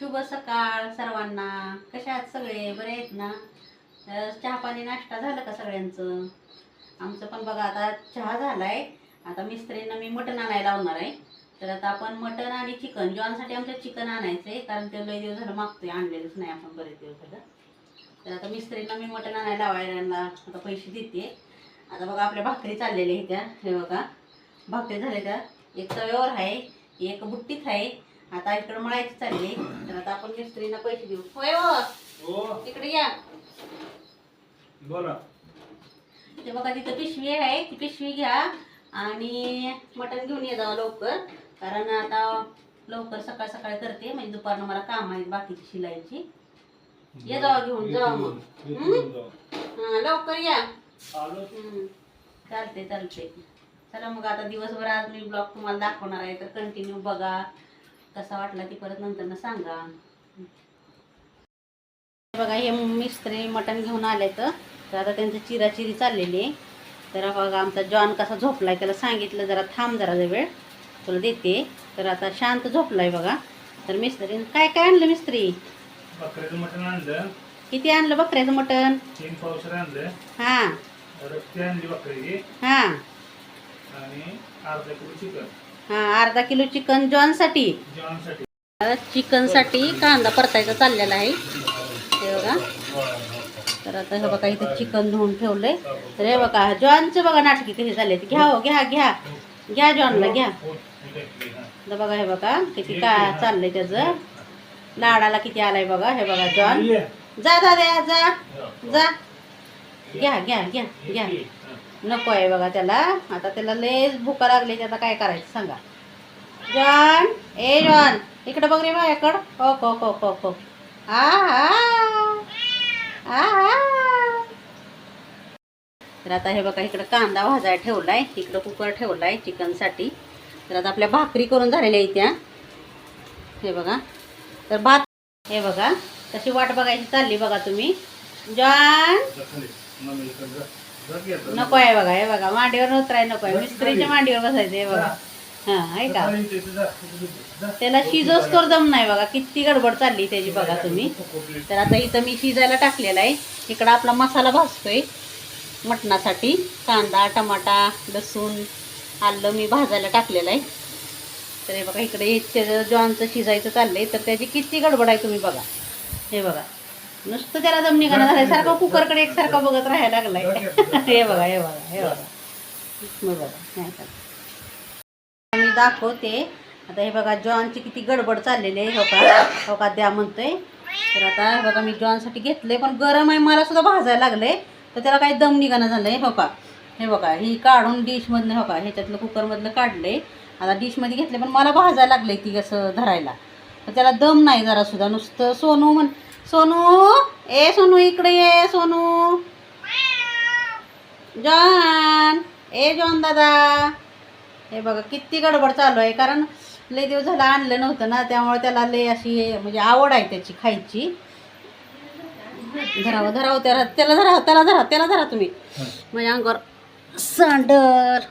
शुभ सकाळ सर्वांना. कशा आहात सगळे? बरे आहेत ना? तर चहा पाणी नाश्ता झालं का सगळ्यांचं? आमचं पण बघा आता चहा झालाय. आता मिस्त्रींना मी मटण आणायला लावणार आहे. तर आता आपण मटण आणि चिकन जॉनसाठी आमचं चिकन आणायचं आहे कारण ते लय दिवस झालं मागतोय आणलेलंच नाही आपण बरेच दिवस झालं. तर आता मिस्त्रींना मी मटण आणायला लावायला आता पैसे देते. आता बघा आपल्या भाकरी चाललेल्या आहेत त्या. हे बघा भाकरी झाल्या त्या. एक तव्यावर आहे एक बुट्टीत आहे आता इकडं मळायची चालली. तर आता आपण मिस्त्रींना पैसे देऊ. होय हो. हो. तिकडे या. बोला. ते बघा तिथं पिशवी आहे. ती पिशवी घ्या आणि मटण घेऊन ये जावं लवकर. कारण आता लवकर सकाळ सकाळ करते. म्हणजे दुपारनं मला काम आहेत बाकीची शिलाईची. ये जावा घेऊन जावा मग. हा, लवकर या. चालते चालते चला मग आता दिवसभर आज मी ब्लॉग तुम्हाला दाखवणार आहे. तर कंटिन्यू बघा. कसा वाटला ती परत नंतर सांगा. बघा हे मिस्त्री मटण घेऊन आले तर. आता त्यांचं चिराचिरी चाललेली आहे. तर बघा आमचा जॉन कसा झोपलाय त्याला सांगितलं जरा थांब जरा वेळ. तुला देते. तर आता शांत झोपलाय बघा. तर मिस्त्री काय काय आणलं मिस्त्री? बकऱ्याचं मटण आणलं. किती आणलं बकऱ्याचं मटण? तीन पावसर आणलं. हां. आणली हां. आणि अर्धा किलो चिकन. हां अर्धा किलो चिकन जॉनसाठी. जेवणासाठी चिकनसाठी कांदा परतायचा चाललेला आहे. हे बघा. तर आता हे बघा इथं चिकन धुवून ठेवलंय. तर हे बघा जॉनचं बघा नाटकी कसे झाले घ्या हो घ्या घ्या. घ्या जॉनला घ्या. तर बघा हे बघा किती का चाललंय त्याचं. लाडाला किती आलाय बघा हे बघा जॉन. जा दाद्या जा. जा. घ्या घ्या घ्या घ्या. नको आहे बघा त्याला. आता त्याला लयच भुका लागली आता काय करायचं सांगा. जॉन ए जॉन इकडे बघ रे माझ्याकडं. हो हो हो हो हो. आ आ तर आता हे बघा इकडं कांदा भाजायला ठेवलाय. इकडं कुकर ठेवलाय चिकनसाठी. तर आता आपल्या भाकरी करून झालेल्या आहेत त्या. हे बघा. तर भात हे बघा. तशी वाट बघायची चालली बघा तुम्ही. जॉन. नको आहे बघा हे बघा मांडीवर उतराय नको आहे. मिस्त्रीच्या मांडीवर बसायचं हे बघा. हा आहे का? त्याला शिजोस तर दम नाही बघा किती गडबड चालली त्याची बघा तुम्ही. तर आता इथं मी शिजायला टाकलेला आहे. इकडं आपला मसाला भाजतोय मटणासाठी. कांदा टमाटा लसूण आलं मी भाजायला टाकलेलं आहे. तर हे बघा इकडे त्याचं जॉनचं शिजायचं चाललंय तर त्याची किती गडबड आहे तुम्ही बघा. हे बघा. नुसतं त्याला दम निघाणं झालंय. सारखं कुकरकडे एकसारखा बघत राहायला लागलाय. हे बघा हे बघा हे बघा. मग बघा हे बघा. मी दाखवते. आता हे बघा जॉनची किती गडबड चाललेली आहे. हो का हो का द्या म्हणतोय. तर आता हे बघा मी जॉनसाठी घेतलंय पण गरम आहे. मला सुद्धा भाजायला लागले तर त्याला काही दम निघाणं झालंय हो का हे बघा ही काढून डिशमधनं हो का ह्याच्यातलं कुकरमधलं काढले आता डिशमध्ये घेतले पण मला भाजायला लागले ती कसं धरायला. तर त्याला दम नाही जरा सुद्धा. नुसतं सोनू म्हण सोनू ए सोनू इकडे ये सोनू. जॉन ए जॉन दादा. हे बघा किती गडबड चालू आहे कारण लय दिवस झाला आणलं नव्हतं ना त्यामुळे त्याला लय अशी म्हणजे आवड आहे त्याची खायची. धरावं धरावं त्याला त्याला धरा त्याला धरा त्याला धरा तुम्ही. माझ्या अंगावर सांडर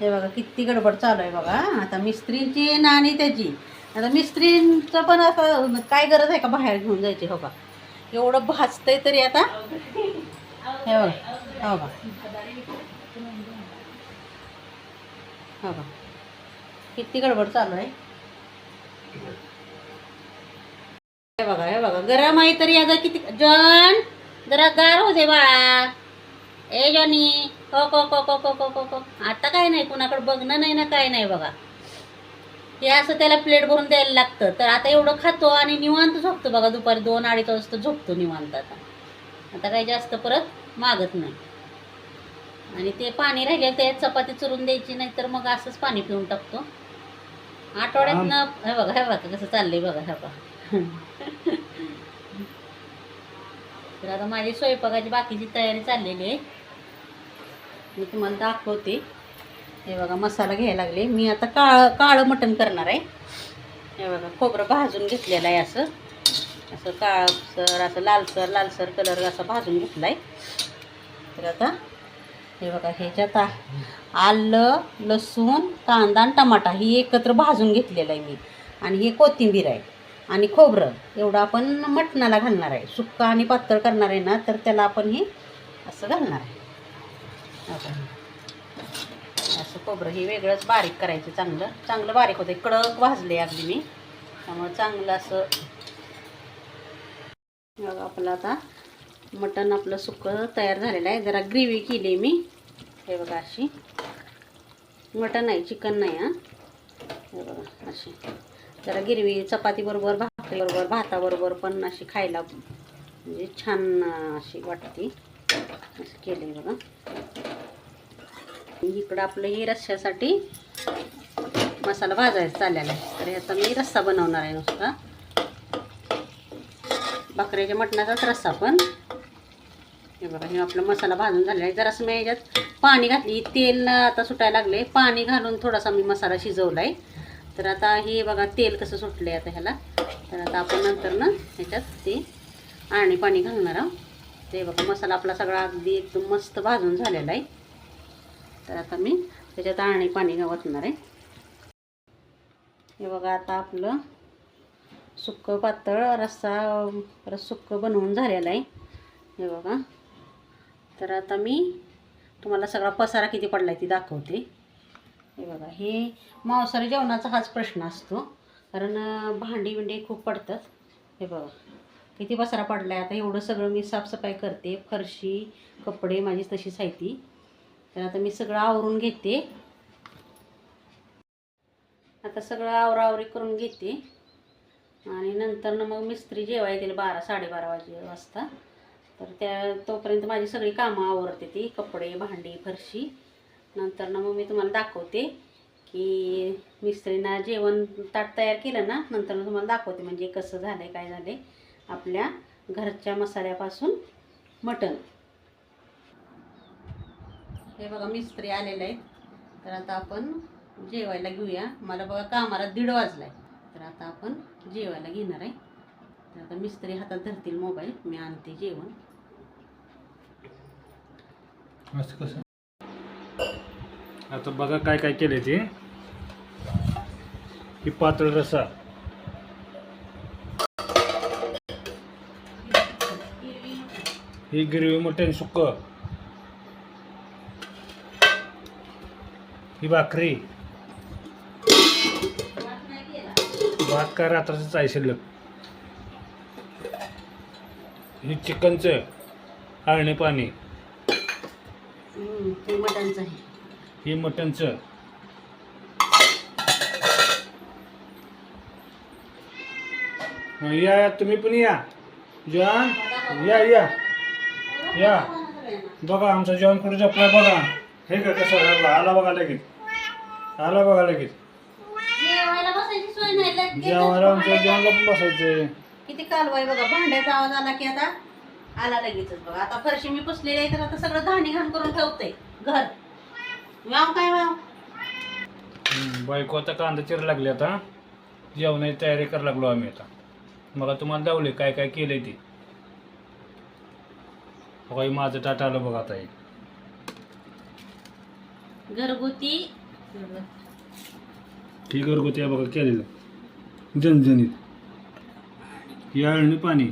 हे बघा किती गडबड चालू आहे बघा. आता मिस्त्रींची नाणी आणि त्याची. आता मिस्त्रींचं पण असं काय गरज आहे का बाहेर घेऊन जायची? हो का? एवढं भाजतंय तरी आता. हे बघा हो का? हो का? किती गडबड चालू आहे. हे बघा हे बघा. गरम आहे तरी आता किती जॉन जरा गार होते बाळा. ए जॉनी. हो को को को को को को आता काय नाही कुणाकडे बघणं नाही ना काय नाही बघा. हे असं त्याला प्लेट भरून द्यायला लागतं. तर आता एवढं खातो आणि निवांत झोपतो बघा दुपारी दोन अडीच वाजता झोपतो निवांत आता. आता काही जास्त परत मागत नाही. आणि ते पाणी राहिले ते चपाती चुरून द्यायची नाही तर मग असंच पाणी पिऊन टाकतो. आठवड्यातनं हे बघा हे बघा कसं चाललंय बघा हे बघा. तर आता माझी स्वयंपाकाची बाकीची तयारी चाललेली आहे. मी तुम्हाला दाखवते. हे बघा मसाला घ्यायला लागले. मी आता काळं काळं मटण करणार आहे. हे बघा खोबरं भाजून घेतलेलं आहे असं. असं काळसर असं लालसर लालसर कलर असं भाजून घेतला आहे तर आता हे बघा ह्याच्यात आलं लसूण कांदा आणि टमाटा ही एकत्र भाजून घेतलेलं आहे मी. आणि हे कोथिंबीर आहे. आणि खोबरं एवढं आपण मटणाला घालणार आहे. सुक्का आणि पातळ करणार आहे ना तर त्याला आपण हे असं घालणार आहे. असं खोबरं हे वेगळंच बारीक करायचं चांगलं. चांगलं बारीक होतं कडक भाजले अगदी मी. त्यामुळे चांगलं असं बघा आपलं आता मटण आपलं सुकं तयार झालेलं आहे. जरा ग्रेव्ही केली मी. हे बघा अशी. मटण नाही चिकन नाही हां. हे बघा अशी. जरा गिरवी चपातीबरोबर भाकरीबरोबर भाताबरोबर पण अशी खायला म्हणजे छान अशी वाटते. असं केलं आहे बघा. इकडं आपलं हे रश्श्यासाठी मसाला भाजायचा चाललेला आहे. तर ह्याचा मी रस्सा बनवणार आहे नुसता. बकऱ्याच्या मटणाचाच रस्सा पण. हे बघा हे आपला मसाला भाजून झालेला आहे. जरासं मी ह्याच्यात पाणी घातली. तेल आता सुटायला लागले पाणी घालून थोडासा मी मसाला शिजवला आहे तर आता हे बघा तेल कसं सुटलं आहे आता ह्याला. तर आता आपण नंतर ना ह्याच्यात ते आणि पाणी घालणार आहोत. ते बघा मसाला आपला सगळा अगदी एकदम मस्त भाजून झालेला आहे. तर आता मी त्याच्यात आणि पाणी गवतणार आहे. हे बघा आता आपलं सुक्कं पातळ रस्सा परत सुक्कं बनवून झालेलं आहे. हे बघा. तर आता मी तुम्हाला सगळा पसारा किती पडला आहे ती दाखवते. हे बघा हे मांसाहारी जेवणाचा हाच प्रश्न असतो. कारण भांडी बिंडी खूप पडतात. हे बघा किती पसारा पडला आहे आता एवढं सगळं मी साफसफाई करते. फरशी कपडे माझी तशीच आहे ती. तर आता मी सगळं आवरून घेते. आता सगळं आवरावरी करून घेते. आणि नंतर ना मग मिस्त्री जेवाय येतील बारा साडेबारा वाजे वाजता. तर त्या तोपर्यंत माझी सगळी कामं आवरते ती कपडे भांडी फरशी. नंतर ना मग मी तुम्हाला दाखवते की मिस्त्रीना जेवण ताट तयार केलं ना नंतर ना तुम्हाला दाखवते म्हणजे कसं झालं आहे काय झालं आपल्या घरच्या मसाल्यापासून मटण. हे बघा मिस्त्री आलेले आहेत. तर आता आपण जेवायला घेऊया. मला बघा कामाला दीड वाजलाय. तर आता आपण जेवायला घेणार आहे. तर आता मिस्त्री हातात धरतील मोबाईल. मी आणते जेवण. असं कसं? आता बघा काय काय केले ते. ही पातळ रसा. ही गिरवी मटण सुक्क. ही भाकरी. भात काय रात्राचंच आहे शिल्लक ही चिकनचं आळणी पाणी. आहे. हे मटनचं. या या तुम्ही पण या. जॉन या या. या. बघा आमचं जेवण कुठे जपलाय बघा. हे का कसं लागला आला बघा लगेच. आला बघा लगेच. जेवायला बसायची सोय नाही लगेच जेवायला आमच्या जेवणला पण बसायचंय. किती कालवाय बघा भांड्याचा आवाज आला की आता आला लगेचच बघा. आता फरशी मी पुसलेली आहे तर आता सगळं घाणी घाण करून ठेवते घर. वाव काय हम्म, बायको आता कांदा चिर लागली आता? जेवणाची तयारी करायला लागलो आम्ही आता. मला तुम्हाला दावले काय काय केलंय ते. बघा माझं ताट आलं बघा आता हे. घरगुती. ही घरगुती आहे बघा केलेलं. जनजनीत या अळणी पाणी.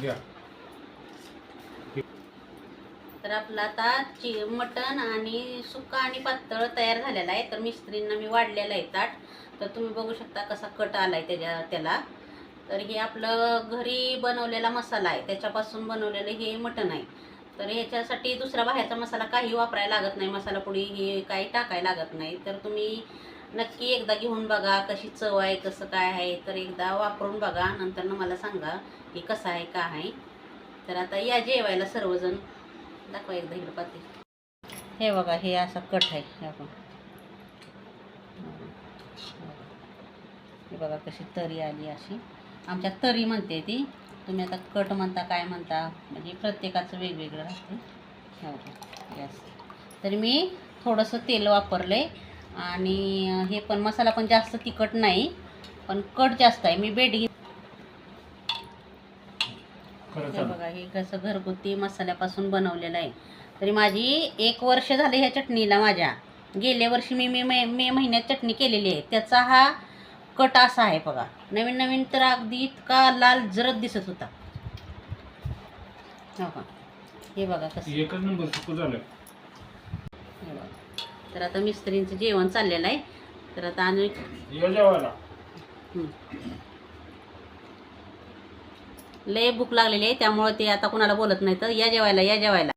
घ्या तर आपलं आता चि मटण आणि सुका आणि पातळ तयार झालेला आहे. तर मिस्त्रींना मी वाढलेलं आहे ताट. तर तुम्ही बघू शकता कसा कट आला आहे त्याच्या त्याला. तर हे आपलं घरी बनवलेला मसाला आहे. त्याच्यापासून बनवलेलं हे मटण आहे. तर ह्याच्यासाठी दुसरा बाहेरचा मसाला काही वापरायला लागत नाही. मसाला पुडी हे काही टाकायला लागत नाही. तर तुम्ही नक्की एकदा घेऊन बघा कशी चव आहे कसं काय आहे. तर एकदा वापरून बघा. नंतरनं मला सांगा की कसं आहे का आहे. तर आता या जेवायला सर्वजण. दाखवा एकदा इकडं पाते हे बघा हे असा कट आहे. हे बघा. हे बघा कशी तरी आली अशी. आमच्यात तरी म्हणते ती. तुम्ही आता कट म्हणता काय म्हणता म्हणजे प्रत्येकाचं वेगवेगळं राहते गॅस तर मी थोडंसं तेल वापरलं आहे आणि हे पण मसाला पण जास्त तिखट नाही पण कट जास्त आहे. मी हे चालू बघा हे कसं घरगुती मसाल्यापासून बनवलेलं आहे. तरी माझी एक वर्ष झालं ह्या चटणीला माझ्या. गेल्या वर्षी मी मे मे मे महिन्यात चटणी केलेली आहे. त्याचा हा कट असा आहे बघा. नवीन नवीन तर अगदी इतका लाल जरद दिसत होता. हो का हे बघा कसं. एकच नंबर सुकू झालं हे बघा. तर आता मिस्त्रींचं जेवण चाललेलं आहे. तर आता आणि ये जेवायला. हं. लय भूक लागलेली आहे त्यामुळे ते आता कुणाला बोलत नाही तर या जेवायला या जेवायला.